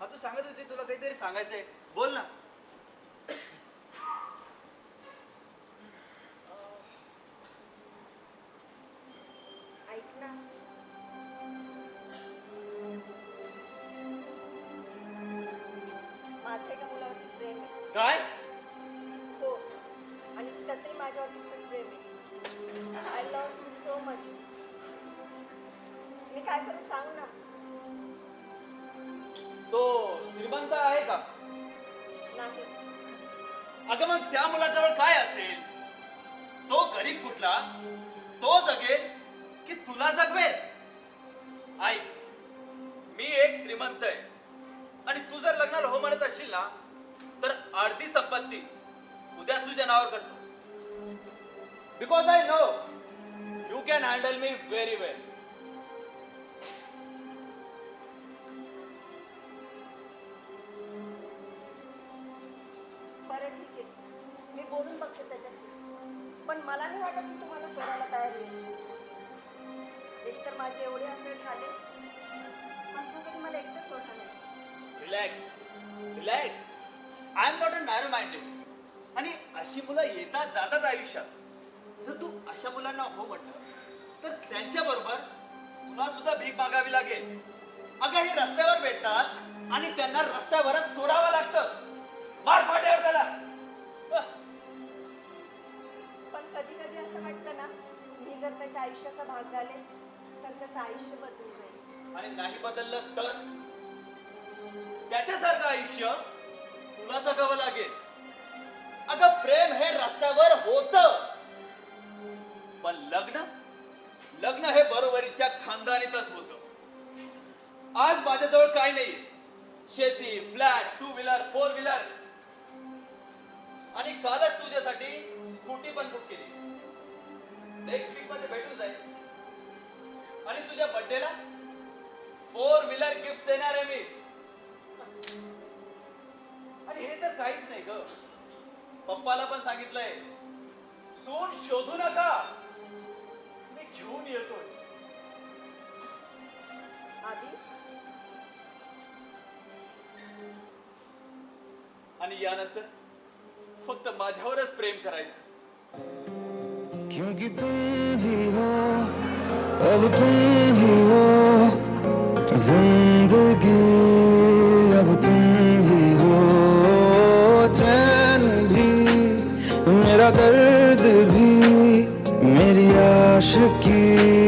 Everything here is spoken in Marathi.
हा तू सांगत होती तुला काहीतरी सांगायचंय. बोल ना. ऐक ना. माझं एका मुलावरती प्रेम आहे. काय? हो. आणि त्याचंही माझ्यावरती खूप प्रेम आहे. I love you so much मी काय करू सांग ना? श्रीमंत आहे का? नाही. अगं मग त्या मुलाजवळ काय असेल? तो गरीब कुठला? तो जगेल की तुला जगवेल? आई मी एक श्रीमंत आहे. आणि तू जर लग्नाला हो म्हणत असशील ना तर अर्धी संपत्ती उद्या तुझ्या नावावर करतो. Because I know you can handle me very well बरं ठीक आहे. मी बोलून बघते त्याच्याशी. पण मला नाही वाटत की तुम्हाला सोडायला तयार होईल एकतर माझे एवढे अफेअर झाले. पण तू कधी मला एकटं सोडणार नाही relax relax I am not a narrow minded आणि अशी मुलं येतात जातात आयुष्यात. जर तू अशा मुलांना हो म्हटलं तर त्यांच्या बरोबर तुला सुद्धा भीक मागावी लागेल. अगं हे रस्त्यावर भेटतात आणि त्यांना रस्त्यावरच सोडा. त्याच्या आयुष्याचा भाग झाले तर त्याचं आयुष्य बदलून जाईल. आणि नाही बदललं तर? त्याच्यासारखं आयुष्य तुला जगावं लागेल. अगं प्रेम हे रस्त्यावर होत. पण लग्न? लग्न हे बरोबरीच्या खानदानीतच होत. आज माझ्याजवळ काय नाही शेती flat two wheeler four wheeler आणि कालच तुझ्यासाठी स्कूटी पण बुक केली. नेक्स्ट वीक आणि तुझ्या बर्थडेला फोर व्हीलर गिफ्ट देणार आहे मी. आणि हे तर काहीच नाही ग. पप्पाला पण सांगितलंय सून शोधू नका. मी घेऊन येतोय. आधी? आणि यानंतर फक्त माझ्यावरच प्रेम करायचं. क्योंकि तुम ही हो अब तुम ही हो जिंदगी अब तुम ही हो चैन भी मेरा दर्द भी मेरी आशिकी।